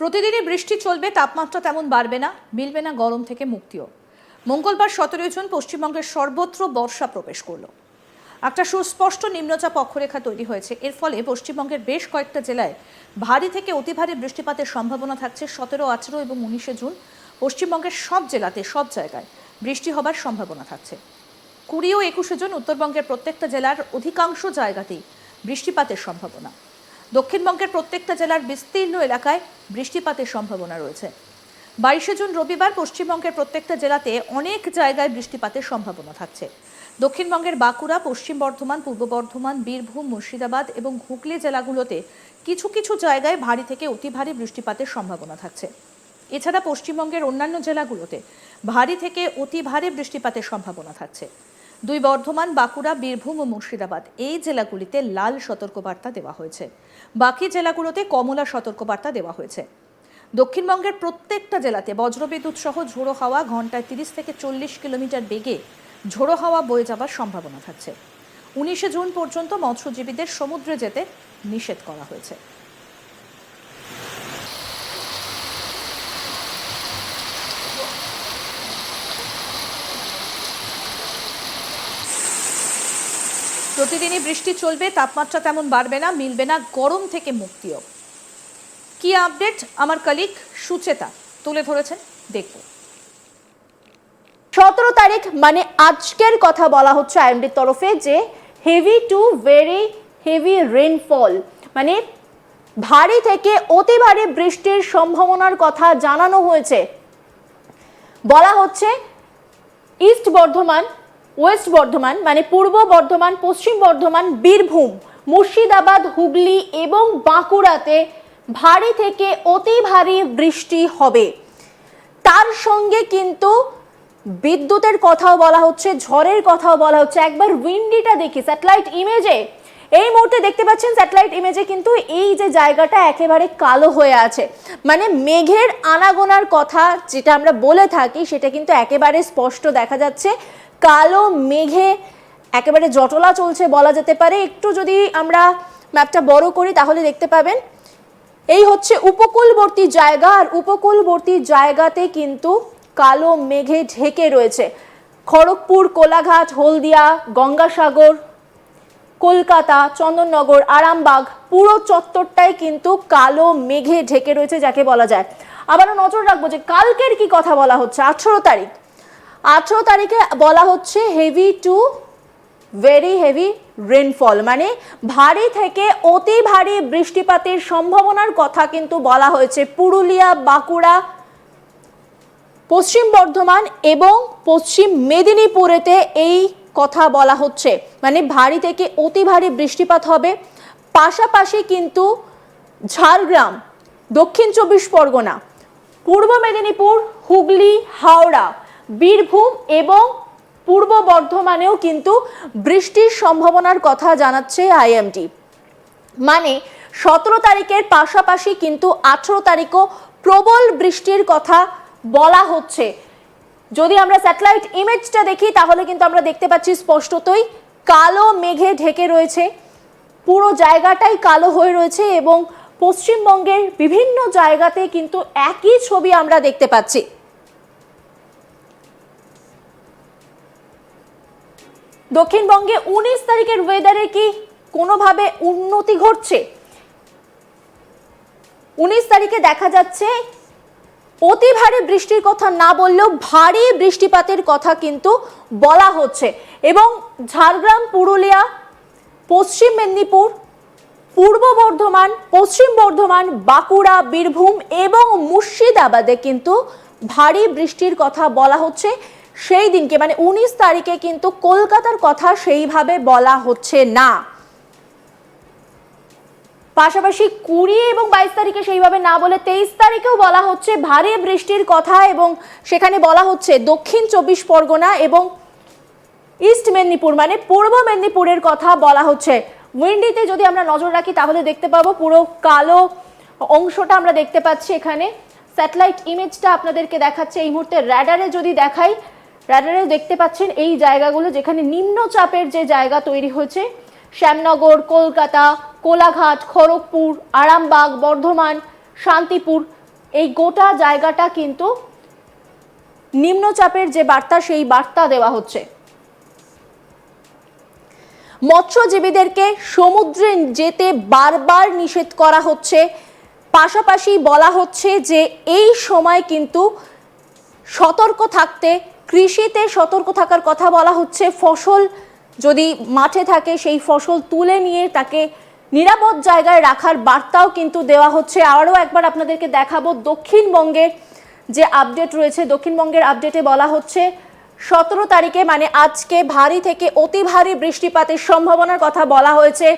প্রতিদিনই বৃষ্টি চলবে, তাপমাত্রা তেমন বাড়বে না, মিলবে না গরম থেকে মুক্তিও। মঙ্গলবার সতেরোই জুন পশ্চিমবঙ্গের সর্বত্র বর্ষা প্রবেশ করল। একটা সুস্পষ্ট নিম্নচাপ অক্ষরেখা তৈরি হয়েছে। এর ফলে পশ্চিমবঙ্গের বেশ কয়েকটা জেলায় ভারী থেকে অতি ভারী বৃষ্টিপাতের সম্ভাবনা থাকছে সতেরো, আঠেরো এবং উনিশে জুন। পশ্চিমবঙ্গের সব জেলাতে, সব জায়গায় বৃষ্টি হবার সম্ভাবনা থাকছে। কুড়ি ও একুশে জুন উত্তরবঙ্গের প্রত্যেকটা জেলার অধিকাংশ জায়গাতেই বৃষ্টিপাতের সম্ভাবনা। দক্ষিণবঙ্গের প্রত্যেকটা জেলার বিস্তীর্ণ এলাকায় বৃষ্টিপাতের সম্ভাবনা রয়েছে। বাইশে জুন রবিবার পশ্চিমবঙ্গের প্রত্যেকটা জেলাতে অনেক জায়গায় বৃষ্টিপাতের সম্ভাবনা থাকছে। দক্ষিণবঙ্গের বাঁকুড়া, পশ্চিম বর্ধমান, পূর্ব বর্ধমান, বীরভূম, মুর্শিদাবাদ এবং হুগলি জেলাগুলোতে কিছু কিছু জায়গায় ভারী থেকে অতি ভারী বৃষ্টিপাতের সম্ভাবনা থাকছে। এছাড়া পশ্চিমবঙ্গের অন্যান্য জেলাগুলোতে ভারী থেকে অতি ভারী বৃষ্টিপাতের সম্ভাবনা থাকছে। দুই বর্ধমান, বাঁকুড়া, বীরভূম ও মুর্শিদাবাদ। এই জেলাগুলিতে লাল সতর্কবার্তা দেওয়া হয়েছে। বাকি জেলাগুলোতে কমলা সতর্কবার্তা দেওয়া হয়েছে। দক্ষিণবঙ্গের প্রত্যেকটা জেলাতে বজ্রবিদ্যুৎ সহ ঝোড়ো হাওয়া ঘন্টায় তিরিশ থেকে চল্লিশ কিলোমিটার বেগে ঝোড়ো হাওয়া বয়ে যাবার সম্ভাবনা থাকছে। উনিশে জুন পর্যন্ত মৎস্যজীবীদের সমুদ্রে যেতে নিষেধ করা হয়েছে। প্রতিদিনই বৃষ্টি চলবে, তাপমাত্রা তেমন বাড়বে না, মিলবে না, গরম থেকে মুক্তিও। কি আপডেট? আমার কলিগ সুচেতা তুলে ধরেছেন দেখব সতেরো তারিখ মানে আজকের কথা বলা হচ্ছে আইএমডির তরফে যে heavy to very heavy rainfall মানে ভারী থেকে অতি ভারী বৃষ্টির সম্ভাবনার কথা জানানো হয়েছে। বলা হচ্ছে, ইস্ট বর্ধমান ওয়েস্ট বর্ধমান মানে পূর্ব বর্ধমান, পশ্চিম বর্ধমান, বীরভূম, মুর্শিদাবাদ, হুগলি এবং বাঁকুড়াতে ভারী থেকে অতি ভারী বৃষ্টি হবে। তার সঙ্গে কিন্তু বিদ্যুতের কথাও বলা হচ্ছে, ঝড়ের কথাও বলা হচ্ছে। একবার উইন্ডিটা দেখি স্যাটেলাইট ইমেজে এই মুহূর্তে দেখতে পাচ্ছেন স্যাটেলাইট ইমেজে কিন্তু এই যে জায়গাটা একেবারে কালো হয়ে আছে। মানে মেঘের আনাগোনার কথা যেটা আমরা বলে থাকি, সেটা কিন্তু একেবারে স্পষ্ট দেখা যাচ্ছে। কালো মেঘে একেবারে জটলা চলছে বলা যেতে পারে। একটু যদি আমরা ম্যাপটা বড় করি, তাহলে দেখতে পাবেন, এই হচ্ছে উপকূলবর্তী জায়গা। আর উপকূলবর্তী জায়গাতে কিন্তু কালো মেঘে ঢেকে রয়েছে। খড়গপুর, কোলাঘাট, হলদিয়া, গঙ্গাসাগর কলকাতা, চন্দননগর, আরামবাগ, পুরো চত্বরটাই কিন্তু কালো মেঘে ঢেকে রয়েছে যাকে বলা যায়। আবারও নজর রাখব যে কালকের কি কথা বলা হচ্ছে। আঠেরো তারিখ। আঠেরো তারিখে বলা হচ্ছে heavy to very heavy rainfall মানে ভারী থেকে অতি ভারী বৃষ্টিপাতের সম্ভাবনার কথা কিন্তু বলা হয়েছে। পুরুলিয়া, বাঁকুড়া, পশ্চিম বর্ধমান এবং পশ্চিম মেদিনীপুরেতে এই কথা বলা হচ্ছে। মানে ভারী থেকে অতি ভারী বৃষ্টিপাত হবে। পাশাপাশি কিন্তু ঝাড়গ্রাম, দক্ষিণ চব্বিশ পরগনা, পূর্ব মেদিনীপুর, হুগলি, হাওড়া, বীরভূম এবং পূর্ব বর্ধমানেও কিন্তু বৃষ্টির সম্ভাবনার কথা জানাচ্ছে আইএমডি। মানে সতেরো তারিখের পাশাপাশি কিন্তু আঠেরো তারিখও প্রবল বৃষ্টির কথা বলা হচ্ছে। যদি আমরা স্যাটেলাইট ইমেজটা দেখি, তাহলে কিন্তু আমরা দেখতে পাচ্ছি স্পষ্টতই কালো মেঘে ঢেকে রয়েছে। পুরো জায়গাটাই কালো হয়ে রয়েছে এবং পশ্চিমবঙ্গের বিভিন্ন জায়গাতে কিন্তু একই ছবি আমরা দেখতে পাচ্ছি। দক্ষিণবঙ্গে উনিশ তারিখের ওয়েদারে কি কোনোভাবে উন্নতি ঘটছে? উনিশ তারিখে দেখা যাচ্ছে অতি ভারী বৃষ্টির কথা না বললেও ভারী বৃষ্টিপাতের কথা কিন্তু বলা হচ্ছে। এবং ঝাড়গ্রাম, পুরুলিয়া, পশ্চিম মেদিনীপুর, পূর্ব বর্ধমান, পশ্চিম বর্ধমান, বাঁকুড়া, বীরভূম এবং মুর্শিদাবাদে কিন্তু ভারী বৃষ্টির কথা বলা হচ্ছে। সেই দিনকে মানে উনিশ তারিখে কিন্তু কলকাতার কথা সেইভাবে বলা হচ্ছে না। পাশাপাশি কুড়ি এবং বাইশ তারিখে সেইভাবে না বলে তেইশ তারিখেও বলা হচ্ছে ভারী বৃষ্টির কথা এবং সেখানে বলা হচ্ছে দক্ষিণ চব্বিশ পরগনা এবং ইস্ট মেদিনীপুর মানে পূর্ব মেদিনীপুরের কথা বলা হচ্ছে। উইন্ডিতে যদি আমরা নজর রাখি, তাহলে দেখতে পাবো পুরো কালো অংশটা আমরা দেখতে পাচ্ছি এখানে। স্যাটেলাইট ইমেজটা আপনাদেরকে দেখাচ্ছে এই মুহূর্তে। র্যাডারে যদি দেখাই র্যাডারে দেখতে পাচ্ছেন এই জায়গাগুলো যেখানে নিম্নচাপের যে জায়গা তৈরি হয়েছে। শ্যামনগর, কলকাতা কোলাঘাট, খড়গপুর, আরামবাগ, বর্ধমান, শান্তিপুর, এই গোটা জায়গাটা কিন্তু নিম্নচাপের যে বার্তা, সেই বার্তা দেওয়া হচ্ছে। মৎস্যজীবীদেরকে সমুদ্রে যেতে বারবার নিষেধ করা হচ্ছে। পাশাপাশি বলা হচ্ছে যে, এই সময় কিন্তু সতর্ক থাকতে, কৃষিতে সতর্ক থাকার কথা বলা হচ্ছে। ফসল যদি মাঠে থাকে, সেই ফসল তুলে নিয়ে তাকে নিরাপদ জায়গায় রাখার বার্তাও কিন্তু দেওয়া হচ্ছে। আরও একবার আপনাদেরকে দেখাবো দক্ষিণবঙ্গের যে আপডেট রয়েছে। দক্ষিণবঙ্গের আপডেটে বলা হচ্ছে, সতেরো তারিখে মানে আজকে ভারী থেকে অতি ভারী বৃষ্টিপাতের সম্ভাবনার কথা বলা হয়েছে।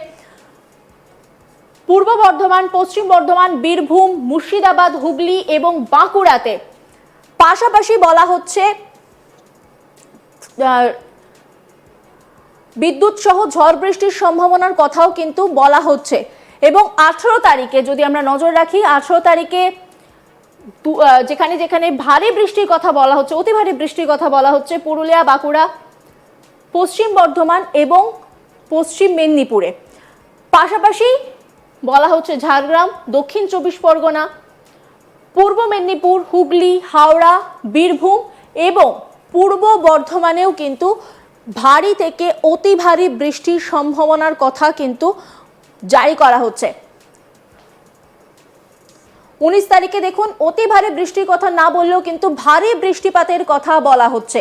পূর্ব বর্ধমান, পশ্চিম বর্ধমান, বীরভূম, মুর্শিদাবাদ, হুগলি এবং বাঁকুড়াতে। পাশাপাশি বলা হচ্ছে বিদ্যুৎ সহ ঝড় বৃষ্টির সম্ভাবনার কথাও কিন্তু বলা হচ্ছে। এবং আঠেরো তারিখে যদি আমরা নজর রাখি, আঠেরো তারিখে যেখানে যেখানে ভারী বৃষ্টির কথা বলা হচ্ছে, অতি ভারী বৃষ্টির কথা বলা হচ্ছে, পুরুলিয়া, বাঁকুড়া, পশ্চিম বর্ধমান এবং পশ্চিম মেদিনীপুরে। পাশাপাশি বলা হচ্ছে ঝাড়গ্রাম, দক্ষিণ চব্বিশ পরগনা, পূর্ব মেদিনীপুর, হুগলি, হাওড়া, বীরভূম এবং পূর্ব বর্ধমানেও কিন্তু ভারী থেকে অতি ভারী বৃষ্টির সম্ভাবনার কথা কিন্তু জারি করা হচ্ছে। উনিশ তারিখে দেখুন, অতি ভারী বৃষ্টির কথা না বললেও কিন্তু ভারী বৃষ্টিপাতের কথা বলা হচ্ছে।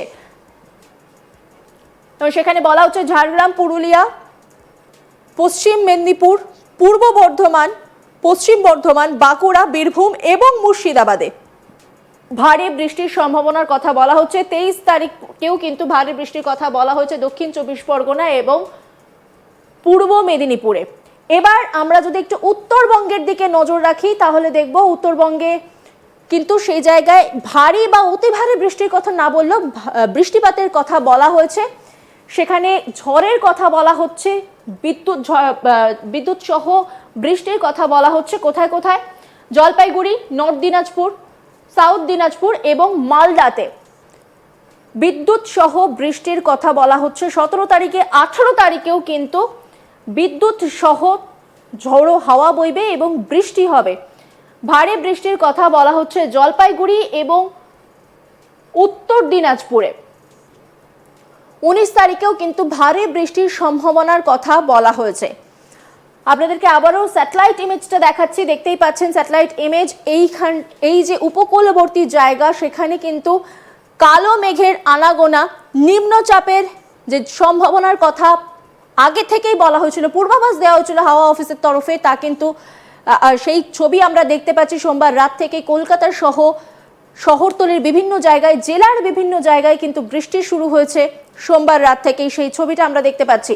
সেখানে বলা হচ্ছে ঝাড়গ্রাম, পুরুলিয়া, পশ্চিম মেদিনীপুর, পূর্ব বর্ধমান, পশ্চিম বর্ধমান, বাঁকুড়া, বীরভূম এবং মুর্শিদাবাদে। ভারী বৃষ্টির সম্ভাবনার কথা বলা হচ্ছে। তেইশ তারিখকেও কিন্তু ভারী বৃষ্টির কথা বলা হয়েছে দক্ষিণ চব্বিশ পরগনা এবং পূর্ব মেদিনীপুরে। এবার আমরা যদি একটু উত্তরবঙ্গের দিকে নজর রাখি, তাহলে দেখব উত্তরবঙ্গে কিন্তু সেই জায়গায় ভারী বা অতি ভারী বৃষ্টির কথা না বললেও বৃষ্টিপাতের কথা বলা হয়েছে। সেখানে ঝড়ের কথা বলা হচ্ছে, বিদ্যুৎ বিদ্যুৎ সহ বৃষ্টির কথা বলা হচ্ছে। কোথায় কোথায়? জলপাইগুড়ি, নর্থ দিনাজপুর। সাউথ দিনাজপুর এবং মালদাতে। বিদ্যুৎ সহ বৃষ্টির কথা বলা হচ্ছে। সতেরো তারিখে আঠেরো তারিখেও কিন্তু বিদ্যুৎ সহ ঝড়ো হাওয়া বইবে এবং বৃষ্টি হবে। ভারী বৃষ্টির কথা বলা হচ্ছে জলপাইগুড়ি এবং উত্তর দিনাজপুরে। উনিশ তারিখেও কিন্তু ভারী বৃষ্টির সম্ভাবনার কথা বলা হয়েছে। আপনাদেরকে আবারও স্যাটেলাইট ইমেজটা দেখাচ্ছি, দেখতেই পাচ্ছেন স্যাটেলাইট ইমেজ এইখান, এই যে উপকূলবর্তী জায়গা, সেখানে কিন্তু কালো মেঘের আনাগোনা, নিম্নচাপের যে সম্ভাবনার কথা আগে থেকেই বলা হয়েছিল, পূর্বাভাস দেওয়া হয়েছিল হাওয়া অফিসের তরফে, তা কিন্তু সেই ছবি আমরা দেখতে পাচ্ছি সোমবার রাত থেকে কলকাতার সহ শহরতলির বিভিন্ন জায়গায়, জেলার বিভিন্ন জায়গায় কিন্তু বৃষ্টি শুরু হয়েছে সোমবার রাত থেকেই। সেই ছবিটা আমরা দেখতে পাচ্ছি।